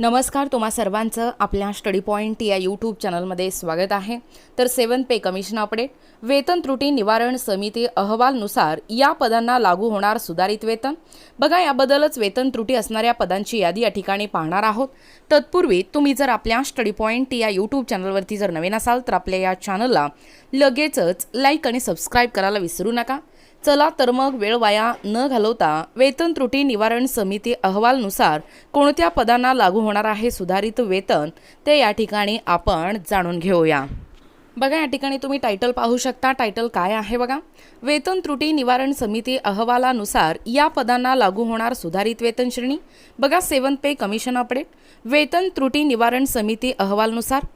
नमस्कार तुम्हा सर्वांचं आपल्या स्टडी पॉईंट या यूट्यूब चॅनलमध्ये स्वागत आहे. तर सेवन पे कमिशन अपडेट. वेतन त्रुटी निवारण समिती अहवालनुसार या पदांना लागू होणार सुधारित वेतन. बघा याबद्दलच वेतन त्रुटी असणाऱ्या पदांची यादी या ठिकाणी पाहणार आहोत. तत्पूर्वी तुम्ही जर आपल्या स्टडी पॉईंट या यूट्यूब चॅनलवरती जर नवीन असाल तर आपल्या या चॅनलला लगेचच लाईक आणि सबस्क्राईब करायला विसरू नका. चला तर मग वेळ वाया न घालवता वेतन त्रुटी निवारण समिती अहवालनुसार कोणत्या पदांना लागू होणार आहे सुधारित वेतन ते या ठिकाणी आपण जाणून घेऊया. बघा या ठिकाणी तुम्ही टायटल पाहू शकता. टायटल काय आहे बघा? वेतन त्रुटी निवारण समिती अहवालानुसार या पदांना लागू होणार सुधारित वेतन श्रेणी. बघा सेवन पे कमिशन अपडेट वेतन त्रुटी निवारण समिती अहवालनुसार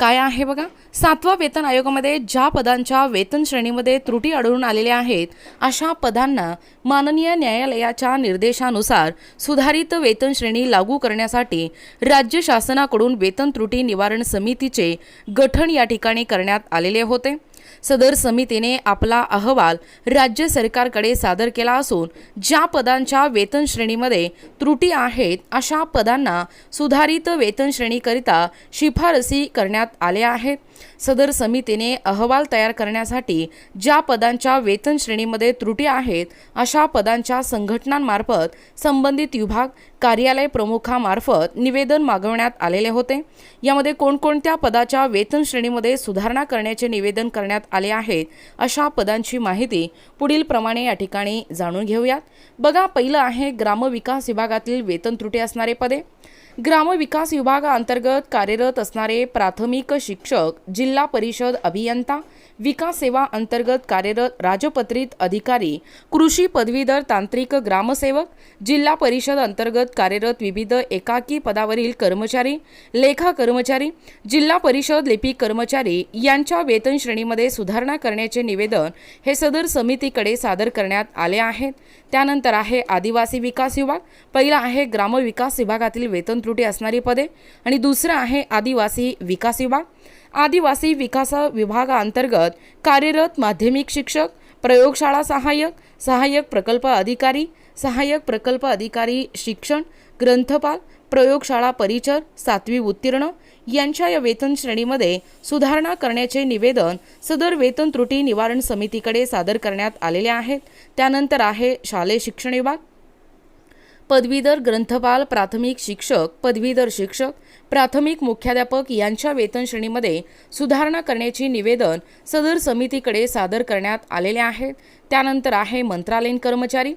काय आहे बघा? सातवा वेतन आयोगामध्ये ज्या पदांच्या वेतन श्रेणीमध्ये त्रुटी आढळून आलेल्या आहेत अशा पदांना माननीय न्यायालयाच्या निर्देशानुसार सुधारित वेतन श्रेणी लागू करण्यासाठी राज्य शासनाकडून वेतन त्रुटी निवारण समितीचे गठन या ठिकाणी करण्यात आलेले होते. सदर समितीने आपला अहवाल राज्य सरकारकडे सादर केला असून ज्या पदांच्या वेतन श्रेणीमध्ये त्रुटी आहेत अशा पदांना सुधारित वेतन श्रेणीकरिता शिफारसी करण्यात आल्या आहेत सदर समितीने अहवाल तयार करण्यासाठी ज्या पदांच्या वेतन श्रेणीमध्ये त्रुटी आहेत अशा पदांच्या संघटनांमार्फत संबंधित विभाग कार्यालय प्रमुखामार्फत निवेदन मागवण्यात आलेले होते. यामध्ये कोणकोणत्या पदाच्या वेतन श्रेणीमध्ये सुधारणा करण्याचे निवेदन करण्यात आले आहेत. अशा पदांची माहिती पुढील प्रमाणे या ठिकाणी जाणून घेऊयात. बघा पहिलं आहे ग्रामविकास विभागातील वेतन त्रुटी असणारे पदे. ग्रामविकास विभागाअंतर्गत कार्यरत असणारे प्राथमिक शिक्षक जिल्हा परिषद अभियंता विकास सेवा अंतर्गत कार्यरत राजपत्रित अधिकारी कृषी पदवीधर तांत्रिक ग्रामसेवक जिल्हा परिषद अंतर्गत कार्यरत विविध एकाकी पदावरील कर्मचारी लेखा कर्मचारी जिल्हा परिषद लिपिक कर्मचारी यांच्या वेतन श्रेणीमध्ये सुधारणा करण्याचे निवेदन हे सदर समितीकडे सादर करण्यात आले आहेत. त्यानंतर आहे आदिवासी विकास विभाग पहिला आहे ग्रामविकास विभागातील वेतन त्रुटी असणारी पदे. आणि दुसरं आहे आदिवासी विकास विभाग. आदिवासी विकास विभागाअंतर्गत कार्यरत माध्यमिक शिक्षक प्रयोगशाळा सहाय्यक सहाय्यक प्रकल्प अधिकारी सहाय्यक प्रकल्प अधिकारी शिक्षण ग्रंथपाल प्रयोगशाळा परिचर सातवी उत्तीर्ण यांच्या या वेतन श्रेणीमध्ये सुधारणा करण्याचे निवेदन सदर वेतन त्रुटी निवारण समितीकडे सादर करण्यात आलेले आहेत. त्यानंतर आहे शालेय शिक्षण विभाग. पदवीधर ग्रंथपाल प्राथमिक शिक्षक पदवीधर शिक्षक प्राथमिक मुख्याध्यापक यांच्या वेतन श्रेणीमध्ये सुधारणा करण्याची निवेदन सदर समितीकडे सादर करण्यात आलेले आहेत. त्यानंतर आहे मंत्रालयीन कर्मचारी.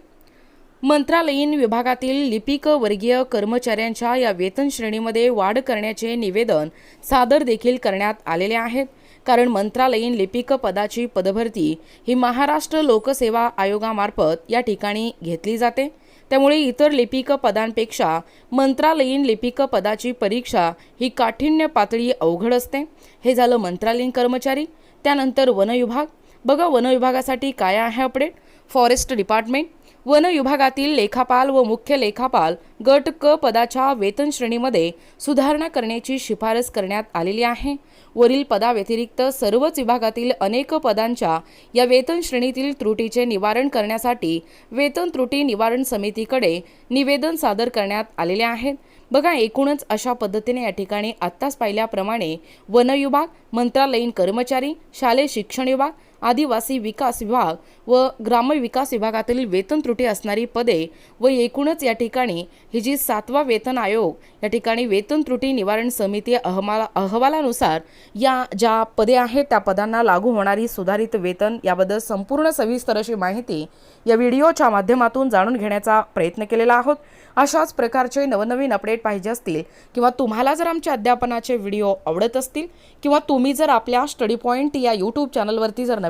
मंत्रालयीन विभागातील लिपिक वर्गीय कर्मचाऱ्यांच्या या वेतन श्रेणीमध्ये वाढ करण्याचे निवेदन सादर देखील करण्यात आलेले आहेत. कारण मंत्रालयीन लिपिक पदाची पदभरती ही महाराष्ट्र लोकसेवा आयोगामार्फत या ठिकाणी घेतली जाते. त्यामुळे इतर लिपिक पदांपेक्षा मंत्रालयीन लिपिक पदाची परीक्षा ही काठिण्य पातळी अवघड असते. हे झालं मंत्रालयीन कर्मचारी. त्यानंतर वनविभाग. बघा वनविभागासाठी काय आहे अपडेट फॉरेस्ट डिपार्टमेंट वन विभागातील लेखापाल व मुख्य लेखापाल गट क पदाच्या वेतन श्रेणीमध्ये सुधारणा करण्याची शिफारस करण्यात आलेली आहे. वरील पदाव्यतिरिक्त सर्वच विभागातील अनेक पदांच्या या वेतन श्रेणीतील त्रुटीचे निवारण करण्यासाठी वेतन त्रुटी निवारण समितीकडे निवेदन सादर करण्यात आलेले आहेत. बघा एकूणच अशा पद्धतीने या ठिकाणी आत्ताच पाहिल्याप्रमाणे वन विभाग मंत्रालयीन कर्मचारी शालेय शिक्षण विभाग आदिवासी विकास विभाग व ग्रामविकास विभागातील वेतन त्रुटी असणारी पदे व एकूणच या ठिकाणी ही जी सातवा वेतन आयोग या ठिकाणी वेतन त्रुटी निवारण समिती अहमाला अहवालानुसार या ज्या पदे आहेत त्या पदांना लागू होणारी सुधारित वेतन याबद्दल संपूर्ण सविस्तर अशी माहिती या व्हिडिओच्या माध्यमातून जाणून घेण्याचा प्रयत्न केलेला आहोत. अशाच प्रकारचे नवनवीन अपडेट पाहिजे असतील किंवा तुम्हाला जर आमच्या अध्यापनाचे व्हिडिओ आवडत असतील किंवा तुम्ही जर आपल्या स्टडी पॉईंट या यूट्यूब चॅनलवरती जर